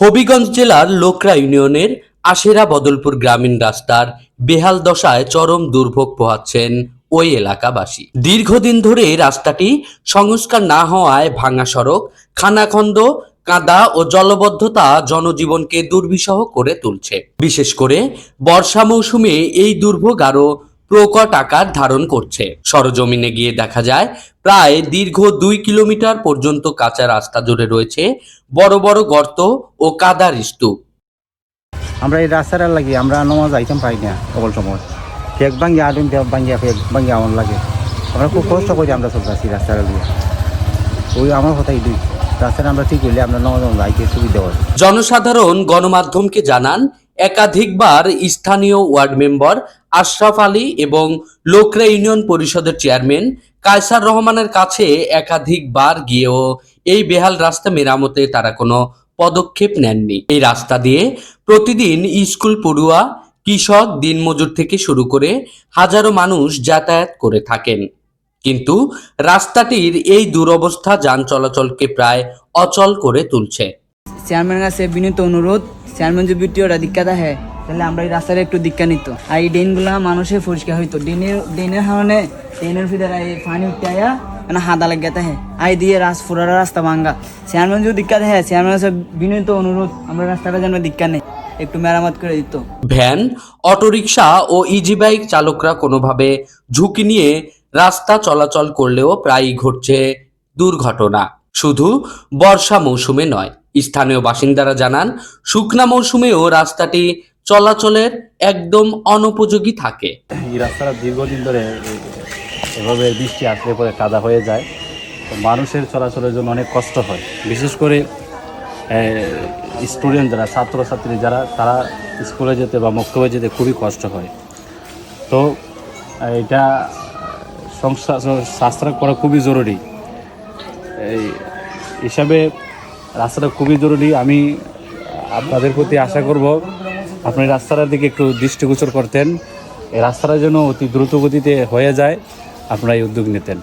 হবিগঞ্জ জেলার লোকরা ইউনিয়নের আশেরা বদলপুর গ্রামীণ রাস্তার বেহাল দশায় চরম দুর্ভোগ পোহাচ্ছেন ওই এলাকাবাসী। দীর্ঘদিন ধরে রাস্তাটি সংস্কার না হওয়ায় ভাঙা সড়ক, খানাখন্দ, কাদা ও জলবদ্ধতা জনজীবনকে দুর্বিষহ করে তুলছে। বিশেষ করে বর্ষা মৌসুমে এই দুর্ভোগ আরও প্রকট আকার ধারণ করছে। সরজমিনে গিয়ে দেখা যায় প্রায় দীর্ঘ দুই কিলোমিটার পর্যন্ত কাঁচা রাস্তা জুড়ে রয়েছে বড় বড় গর্ত ও কাদার স্তূপ আমরা এই রাস্তাটা লাগি আমরা নমাজ আইতাম পাই না সকল সময়। ফেক ভাঙ্গি আদিম দেব ভাঙ্গিয়া ফেক ভাঙ্গি আমার লাগে। আমরা খুব কষ্ট করি আমরা সব আছি রাস্তাটা দিয়ে ওই আমার কথাই দুই। রাস্তাটা আমরা ঠিক করলে আমরা নমাজ আইতে সুবিধা হয় জনসাধারণ গণমাধ্যমকে জানান একাধিকবার স্থানীয় ওয়ার্ড মেম্বার আশরাফ আলী এবং লোকরা ইউনিয়ন পরিষদের চেয়ারম্যান কায়সার রহমানের কাছে একাধিকবার গিয়েও এই বেহাল রাস্তা মেরামতে তারা কোনো পদক্ষেপ নেননি। এই রাস্তা দিয়ে প্রতিদিন স্কুল পড়ুয়া, কৃষক, দিনমজুর থেকে শুরু করে হাজারো মানুষ যাতায়াত করে থাকেন। কিন্তু রাস্তাটির এই দুরবস্থা যান চলাচলকে প্রায় অচল করে তুলছে। চেয়ারম্যানের কাছে বিনীত অনুরোধ, চেয়ারম্যান যদি ভিডিওটা দীক্ষা দেখে তাহলে আমরা এই রাস্তাটা একটু দীক্ষা নিত। আর এই ড্রেনগুলো মানুষের পরিষ্কার হইতো। ড্রেনের ড্রেনের কারণে ড্রেনের ভিতরে এই পানি উঠতে আয়া মানে হাদা লাগে থাকে। আই দিয়ে রাস, ফুরার রাস্তা ভাঙ্গা। চেয়ারম্যান যদি দীক্ষা দেখে চেয়ারম্যানের কাছে বিনীত অনুরোধ, আমরা রাস্তাটা যেন দীক্ষা নেই। একটু মেরামত করে দিত। ভ্যান, অটোরিকশা ও ইজি বাইক চালকরা কোনোভাবে ঝুঁকি নিয়ে রাস্তা চলাচল করলেও প্রায়ই ঘটছে দুর্ঘটনা। শুধু বর্ষা মৌসুমে নয়, স্থানীয় বাসিন্দারা জানান, শুকনা মৌসুমেও রাস্তাটি চলাচলের একদম অনুপযোগী থাকে। এই রাস্তাটা দীর্ঘদিন ধরে এভাবে বৃষ্টি আসলে পরে কাদা হয়ে যায়। তো মানুষের চলাচলের জন্য অনেক কষ্ট হয়। বিশেষ করে স্টুডেন্ট যারা, ছাত্রছাত্রী যারা, তারা স্কুলে যেতে বা মক্তবে যেতে খুবই কষ্ট হয়। তো, এটা সাশ্রয় করা খুবই জরুরি। এই, হিসাবে রাস্তাটা খুবই জরুরি। আমি আপনাদের প্রতি আশা করব আপনি রাস্তাটার দিকে একটু দৃষ্টিগোচর করতেন। এই রাস্তাটা যেন অতি দ্রুত গতিতে হয়ে যায় আপনারা এই উদ্যোগ নিতেন।